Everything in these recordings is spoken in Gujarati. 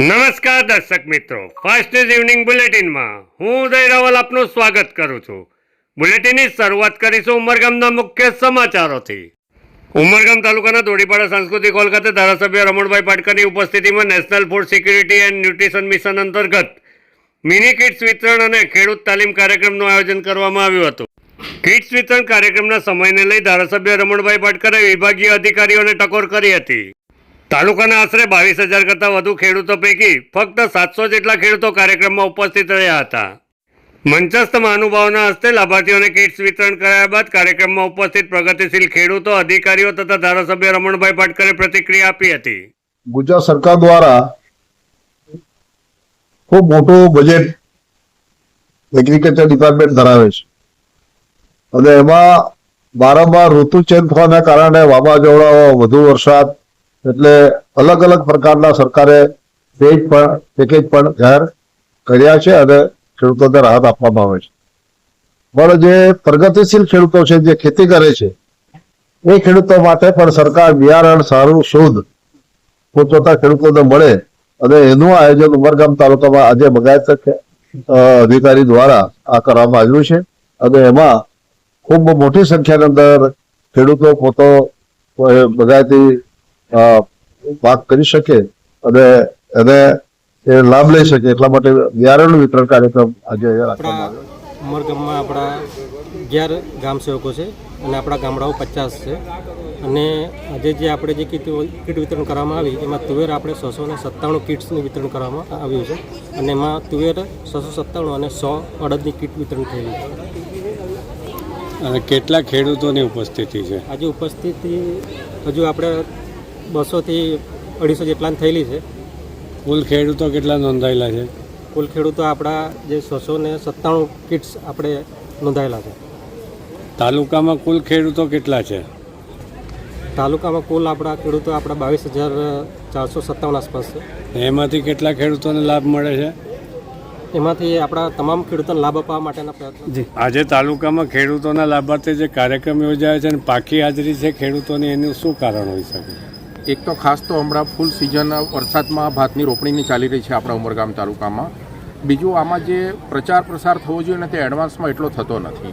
નમસ્કાર દર્શક મિત્રો. ફાસ્ટ ન્યૂઝ ઇવનિંગ બુલેટિનમાં હું ઉદય રાવલ આપનું સ્વાગત કરું છું. બુલેટિનની શરૂઆત કરીશું ઉમરગામના મુખ્ય સમાચારોથી. ઉમરગામ તાલુકાના દોડીપાડા સાંસ્કૃતિક હોલ ખાતે ધારાસભ્ય રમણભાઈ પાટકરની ઉપસ્થિતિમાં national food security and nutrition mission અંતર્ગત મિની કિટ્સ વિતરણ અને ખેડૂત તાલીમ કાર્યક્રમનું આયોજન કરવામાં આવ્યું હતું. કિટ્સ વિતરણ કાર્યક્રમના સમયને લઈ ધારાસભ્ય રમણભાઈ પાટકરે વિભાગીય અધિકારીઓને ટકોર કરી હતી. તાલુકાના આશરે બાવીસ હજાર કરતાં વધુ ખેડૂતો પૈકી ફક્ત સાતસો જેટલા ખેડૂતો કાર્યક્રમમાં ઉપસ્થિત રહ્યા હતા. મંચસ્થ મહાનુભાવોના હસ્તે લાભાર્થીઓને કિટ્સ વિતરણ કરાયા બાદ કાર્યક્રમમાં ઉપસ્થિત પ્રગતિશીલ ખેડૂતો, અધિકારીઓ તથા ધારાસભ્ય રમણભાઈ પાટકરે પ્રતિક્રિયા આપી હતી. ગુજરાત સરકાર દ્વારા ખૂબ મોટું બજેટ એગ્રીકલ્ચર ડિપાર્ટમેન્ટ ધરાવે છે. અને એમાં વારંવાર ઋતુ ચેન્જ થવાના કારણે વાવાઝોડાઓ, વધુ વરસાદ એટલે અલગ અલગ પ્રકારના સરકારે પેજ પણ, પેકેજ પણ જાહેર કર્યા છે અને ખેડૂતોને રાહત આપવામાં આવે છે. પણ જે પ્રગતિશીલ ખેડૂતો છે, જે ખેતી કરે છે, એ ખેડૂતો માટે પણ સરકાર બિયારણ, સારું શોધ પોતપોતા ખેડૂતોને મળે અને એનું આયોજન ઉમરગામ તાલુકામાં આજે બગાયત અધિકારી દ્વારા આ કરવામાં આવ્યું છે અને એમાં ખૂબ મોટી સંખ્યાની અંદર ખેડૂતો પોતો બગાયતી પાક કરી શકે અને એને એ લાભ લઈ શકે એટલા માટે બિયારણનું વિતરણ કાર્યક્રમ આજે અહીંયા ગામમાં આપણા ઉમરગામમાં આપણા અગિયાર ગામ સેવકો છે અને આપણા ગામડાઓ પચાસ છે. અને આજે જે આપણે જે કીટ કીટ વિતરણ કરવામાં આવી એમાં તુવેર આપણે છસો ને સત્તાણું કીટ્સનું વિતરણ કરવામાં આવ્યું છે. અને એમાં તુવેર છસો સત્તાણું અને સો અડદની કીટ વિતરણ થયેલી છે. અને કેટલા ખેડૂતોની ઉપસ્થિતિ છે? આજે ઉપસ્થિતિ હજુ આપણે બસોથી અઢીસો જેટલા થયેલી છે. કુલ ખેડૂતો કેટલા નોંધાયેલા છે? કુલ ખેડૂતો આપણા જે છસો ને સત્તાણું કિટ્સ આપણે નોંધાયેલા છે. તાલુકામાં કુલ ખેડૂતો કેટલા છે? તાલુકામાં કુલ આપણા ખેડૂતો આપણા બાવીસ હજાર ચારસો સત્તાવન આસપાસ છે. એમાંથી કેટલા ખેડૂતોને લાભ મળે છે? એમાંથી આપણા તમામ ખેડૂતોને લાભ અપાવવા માટેના પ્રયત્નો. આજે તાલુકામાં ખેડૂતોના લાભાર્થે જે કાર્યક્રમ યોજાયો છે અને પાકી હાજરી છે ખેડૂતોની એનું શું કારણ હોઈ શકે? એક તો ખાસ તો હમણાં ફૂલ સિઝન વરસાદમાં ભાતની રોપણીની ચાલી રહી છે આપણા ઉમરગામ તાલુકામાં. બીજું આમાં જે પ્રચાર પ્રસાર થવો જોઈએ ને તે એડવાન્સમાં એટલો થતો નથી.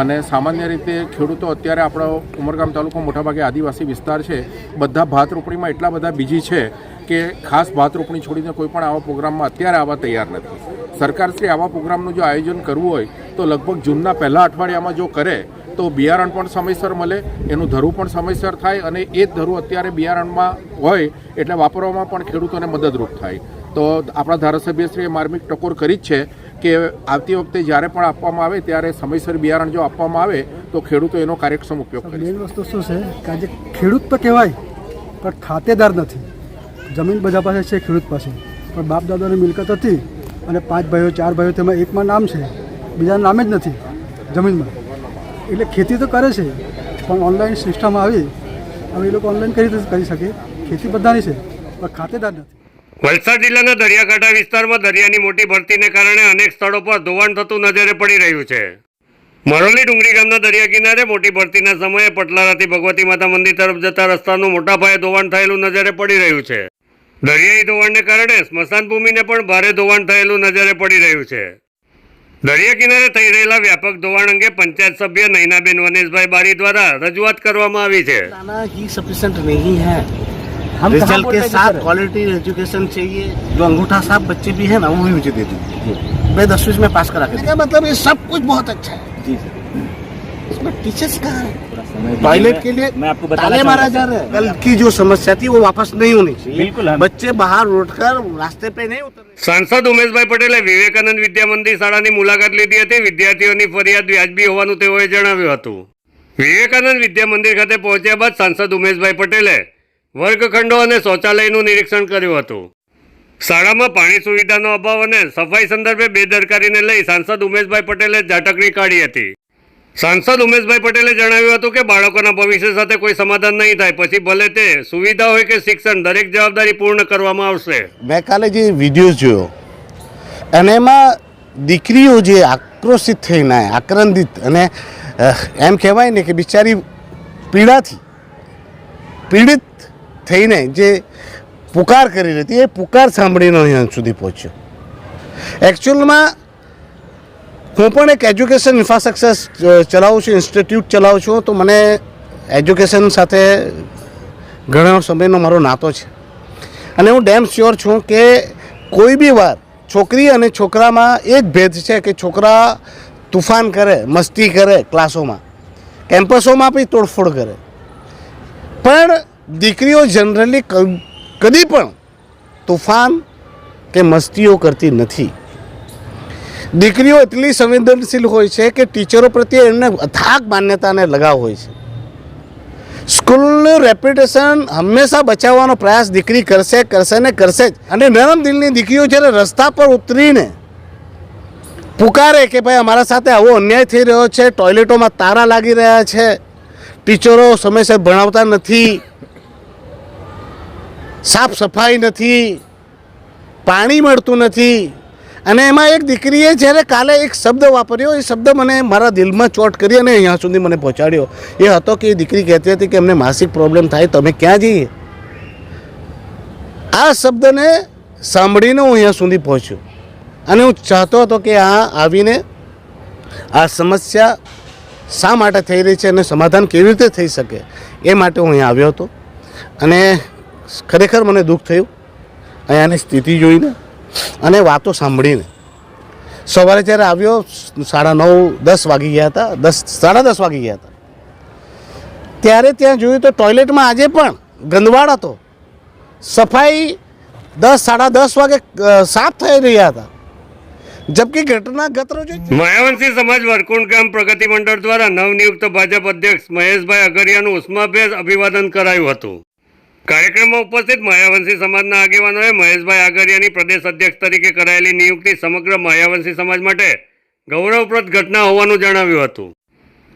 અને સામાન્ય રીતે ખેડૂતો અત્યારે આપણો ઉમરગામ તાલુકો મોટાભાગે આદિવાસી વિસ્તાર છે. બધા ભાત રોપણીમાં એટલા બધા બીજી છે કે ખાસ ભાત રોપણી છોડીને કોઈ પણ આવા પ્રોગ્રામમાં અત્યારે આવવા તૈયાર નથી. સરકારશ્રી આવા પ્રોગ્રામનું જો આયોજન કરવું હોય તો લગભગ જૂનના પહેલા અઠવાડિયામાં જો કરે તો બિયારણ પણ સમયસર મળે, એનું ધરું પણ સમયસર થાય અને એ જ ધરું અત્યારે બિયારણમાં હોય એટલે વાપરવામાં પણ ખેડૂતોને મદદરૂપ થાય. તો આપણા ધારાસભ્યશ્રીએ માર્મિક ટકોર કરી જ છે કે આવતી વખતે જ્યારે પણ આપવામાં આવે ત્યારે સમયસર બિયારણ જો આપવામાં આવે તો ખેડૂતો એનો કાર્યક્ષમ ઉપયોગ કરે મેઇન વસ્તુ શું છે કે ખેડૂત તો કહેવાય, પણ ખાતેદાર નથી. જમીન બધા પાસે છે, ખેડૂત પાસે. પણ બાપ દાદાની મિલકત હતી અને પાંચ ભાઈઓ, ચાર ભાઈઓ તેમાં એકમાં નામ છે. બીજાનું નામે જ નથી જમીનમાં. એટલે ખેતી તો કરે છે, પણ ઓનલાઈન સિસ્ટમ આવી, હવે એ લોકો ઓનલાઈન કરી કરી શકે? ખેતી બધાની છે, પણ ખાતેદાર નથી. વલસાડ જિલ્લાના દરિયાકાંઠા વિસ્તારમાં દરિયાની મોટી ભરતીને કારણે અનેક સ્થળો પર ધોવાણ થતું નજરે પડી રહ્યું છે. મરોલી ડુંગરી ગામના દરિયા કિનારે મોટી ભરતીના સમયે પટલારાથી ભગવતી માતા મંદિર તરફ જતા રસ્તાનું મોટા પાયે ધોવાણ થયેલું નજરે પડી રહ્યું છે. દરિયાઈ ધોવાણને કારણે સ્મશાન ભૂમિને પણ ભારે ધોવાણ થયેલું નજરે પડી રહ્યું છે. દરિયા કિનારે થઈ રહેલા વ્યાપક ધોવાણ અંગે પંચાયત સભ્ય નૈનાબેન વનેશભાઈ બારી દ્વારા રજૂઆત કરવામાં આવી છે लाना ही सफिशिएंट नहीं है रिजल्ट के साथ क्वालिटी एजुकेशन चाहिए जो अंगूठा साहब बच्चे भी है ना वो भी मुझे दे दीजिए मैं दसवीं में पास करा के मतलब ये सब कुछ बहुत अच्छा है जी इसमें टीचर्स कहाँ है टॉयलेट के लिए मैं आपको ताले मारा जा रहा है कल की जो समस्या थी वो वापस नहीं होनी चाहिए बिल्कुल बच्चे बाहर उठकर रास्ते पे नहीं उतर સાંસદ ઉમેશભાઈ પટેલે વિવેકાનંદ વિદ્યા મંદિર શાળાની મુલાકાત લીધી હતી વિદ્યાર્થીઓની ફરિયાદ વ્યાજબી હોવાનું તેઓએ જણાવ્યું હતું વિવેકાનંદ વિદ્યા મંદિર ખાતે પહોંચ્યા બાદ સાંસદ ઉમેશભાઈ પટેલે વર્ગખંડો અને શૌચાલયનું નિરીક્ષણ કર્યું હતું શાળામાં પાણી સુવિધાનો અભાવ અને સફાઈ સંદર્ભે બેદરકારીને લઈ સાંસદ ઉમેશભાઈ પટેલે ઝાટકણી કાઢી હતી સાંસદ ઉમેશભાઈ પટેલે જણાવ્યું હતું કે બાળકોના ભવિષ્ય સાથે કોઈ સમાધાન નહીં થાય. પછી ભલે તે સુવિધા હોય કે શિક્ષણ, દરેક જવાબદારી પૂર્ણ કરવામાં આવશે. મેં કાલે જે વીડિયો જોયો, અને એમાં દીકરીઓ જે આક્રોશિત થઈને, આક્રંદિત અને એમ કહેવાય ને કે બિચારી પીડાથી, પીડિત થઈને જે પુકાર કરી રહી હતી, એ પુકાર સાંભળીને અહીંયા સુધી પહોંચ્યો. એકચ્યુઅલમાં હું પણ એક એજ્યુકેશન ઇન્ફ્રાસ્ટ્રક્ચર ચલાવું છું, ઇન્સ્ટિટ્યૂટ ચલાવું છું, તો મને એજ્યુકેશન સાથે ઘણા સમયનો મારો નાતો છે. અને હું ડેમ શ્યોર છું કે કોઈ બી વાર છોકરી અને છોકરામાં એ જ ભેદ છે કે છોકરા તુફાન કરે, મસ્તી કરે ક્લાસોમાં. કેમ્પસોમાં બી તોડફોડ કરે. પણ દીકરીઓ જનરલી કદી પણ તુફાન કે મસ્તીઓ કરતી નથી. દીકરીઓ એટલી સંવેદનશીલ હોય છે કે ટીચરો પ્રત્યે એમને અથાગ માન્યતાને લગાવ હોય છે. સ્કૂલનું રેપ્યુટેશન હંમેશા બચાવવાનો પ્રયાસ દીકરી કરશે કરશે ને કરશે જ. અને નરમ દિલની દીકરીઓ જ્યારે રસ્તા પર ઉતરીને પુકારે કે ભાઈ અમારા સાથે આવો અન્યાય થઈ રહ્યો છે, ટોયલેટોમાં તારા લાગી રહ્યા છે, ટીચરો સમયસર ભણાવતા નથી, સાફ સફાઈ નથી, પાણી મળતું નથી અને એમાં એક દીકરીએ જ્યારે કાલે એક શબ્દ વાપર્યો, એ શબ્દ મને મારા દિલમાં ચોટ કરી અને અહીંયા સુધી મને પહોંચાડ્યો. એ હતો કે એ દીકરી કહેતી હતી કે એમને માસિક પ્રોબ્લેમ થાય, તમે ક્યાં જઈએ? આ શબ્દને સાંભળીને હું અહીંયા સુધી પહોંચ્યો. અને હું ચાહતો હતો કે આ આવીને આ સમસ્યા શા માટે થઈ રહી છે અને સમાધાન કેવી રીતે થઈ શકે, એ માટે હું અહીંયા આવ્યો હતો. અને ખરેખર મને દુઃખ થયું. અહીંયાની સ્થિતિ જોઈને અને વાતો સાંભળીને. સવારે જ્યારે આવ્યો, સાડા નવ, દસ વાગી ગયા હતા, દસ, સાડા દસ વાગી ગયા હતા. ત્યારે ત્યાં જોયું તો ટોયલેટમાં આજે પણ ગંદવાડ હતો. સફાઈ દસ, સાડા દસ વાગે સાફ થઈ રહ્યા હતા. જબકી ઘટના ગત રોજ માયાવંશી સમાજ વરકુંડ ગામ પ્રગતિ મંડળ દ્વારા નવનિયુક્ત ભાજપ અધ્યક્ષ મહેશભાઈ અગરિયાનું ઉષ્માભેર અભિવાદન કરાયું હતું. કાર્યક્રમમાં ઉપસ્થિત માયાવંશી સમાજના આગેવાનોએ મહેશભાઈ આગરિયાની પ્રદેશ અધ્યક્ષ તરીકે કરાયેલી નિયુક્તિ સમગ્ર માયાવંશી સમાજ માટે ગૌરવપ્રદ ઘટના હોવાનું જણાવ્યું હતું.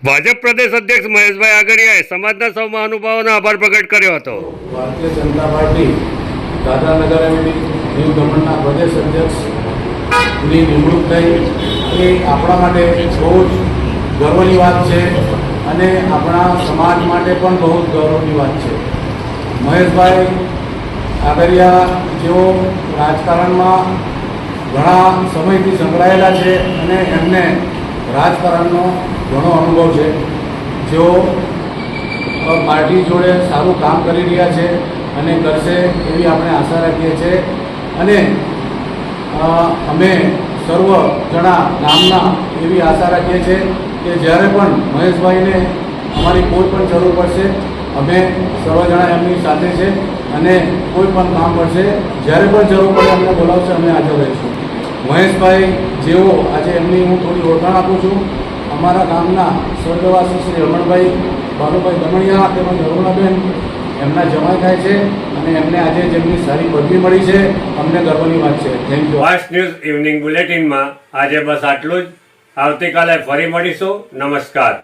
ભાજપ પ્રદેશ અધ્યક્ષ મહેશભાઈ આગરિયાએ સમાજના સૌ મહાનુભાવોનો આભાર પ્રગટ કર્યો હતો. ભારતીય જનતા પાર્ટી દાદાનગર દીવ પ્રદેશ અધ્યક્ષની નિમણૂક થઈ. એ આપણા માટે બહુ જ ગર્વની વાત છે અને આપણા સમાજ માટે પણ બહુ જ ગૌરવની વાત છે. મહેશભાઈ આગરિયા જેઓ રાજકારણમાં ઘણા સમયથી સંકળાયેલા છે અને એમને રાજકારણનો ઘણો અનુભવ છે. જેઓ પાર્ટી જોડે સારું કામ કરી રહ્યા છે અને કરશે એવી આપણે આશા રાખીએ છીએ અને અમે સર્વ જણા ગામના એવી આશા રાખીએ છીએ કે જ્યારે પણ મહેશભાઈને અમારી કોઈ પણ જરૂર પડશે અમે સર્વ જણા એમની સાથે છે અને કોઈ પણ કામ પડશે જ્યારે પણ જરૂર પડે અમને બોલાવશે, અમે હાજર રહીશું. મહેશભાઈ, જેઓ આજે એમની હું થોડી ઓળખાણ આપું છું, અમારા ગામના સ્વર્ગવાસી શ્રી રમણભાઈ બાલુભાઈ દમણિયા તેમજ અરુણાબેન, એમના જમાઈ થાય છે અને એમને આજે જેમની સારી પદવી મળી છે, અમને ગર્વની વાત છે. Thank you fast news evening બુલેટિનમાં આજે બસ આટલું જ. આવતીકાલે ફરી મળીશું. નમસ્કાર.